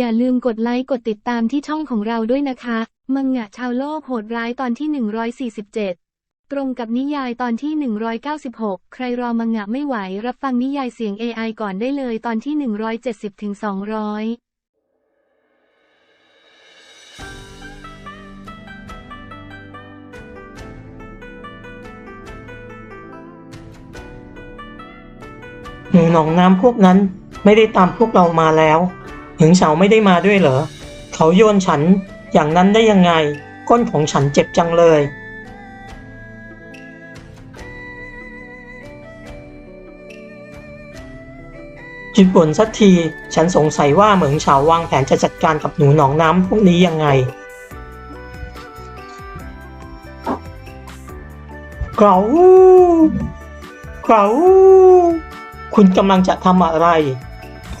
อย่าลืมกดไลค์กดติดตามที่ช่องของเราด้วยนะคะ มังงะชาวโลกโหดร้ายตอนที่ 147 ตรงกับนิยายตอนที่ 196 ใครรอมังงะไม่ไหว รับฟังนิยายเสียง AI ก่อนได้เลยตอนที่ 170ถึง200หนูหนองน้ำพวกนั้นไม่ได้ตามพวกเรามาแล้ว หึงเฉาไม่ได้มาด้วยเหรอ เขาโยนฉันอย่างนั้นได้ยังไง ก้นของฉันเจ็บจังเลย จุดบ่นสักที ฉันสงสัยว่าเหมืองเฉาวางแผนจะจัดการกับหนูหนองน้ำพวกนี้ยังไง เกราเกราคุณกำลังจะทำอะไร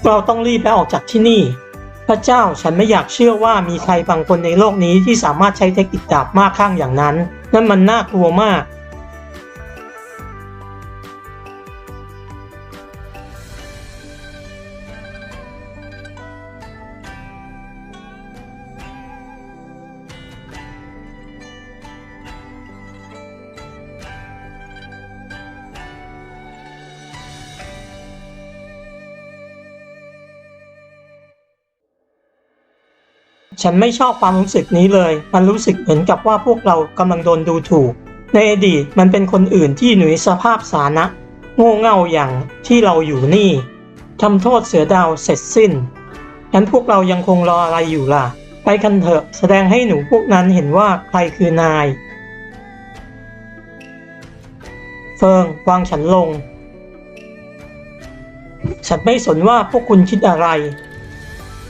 เราต้องรีบและออกจากที่นี่ พระเจ้าฉันไม่อยากเชื่อว่ามีใครบางคนในโลกนี้ที่สามารถใช้เทคนิคดาบมากข้างอย่างนั้น นั่นมันน่ากลัวมาก ฉันไม่ชอบความรู้สึกนี้เลย มันรู้สึกเหมือนกับว่าพวกเรากำลังโดนดูถูก ในอดีตมันเป็นคนอื่นที่อยู่ในสภาพสานะ โง่เง่าอย่างที่เราอยู่นี่ทำโทษเสือดาวเสร็จสิ้นงั้นพวกเรายังคงรออะไรอยู่ล่ะ ไปกันเถอะ แสดงให้หนูพวกนั้นเห็นว่าใครคือนาย เฟิงวางฉันลง ฉันไม่สนว่าพวกคุณคิดอะไร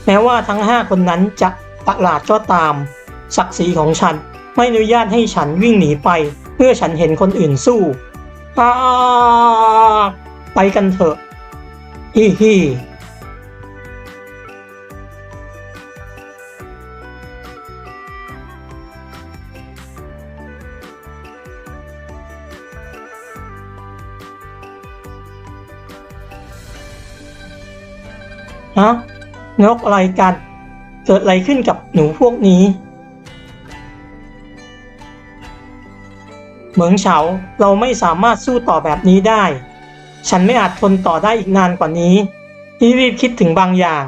แม้ว่าทั้งห้าคนนั้นจะ ประหลาดก็ตาม ศักดิ์ศรีของฉันไม่อนุญาตให้ฉันวิ่งหนีไปเมื่อฉันเห็นคนอื่นสู้อาไปกันเถอะฮิฮิฮะนกอะไรกัน เกิดอะไรขึ้นกับหนูพวกนี้ เหมืองเฉาเราไม่สามารถสู้ต่อแบบนี้ได้ ฉันไม่อาจทนต่อได้อีกนานกว่านี้นี่รีบคิดถึงบางอย่าง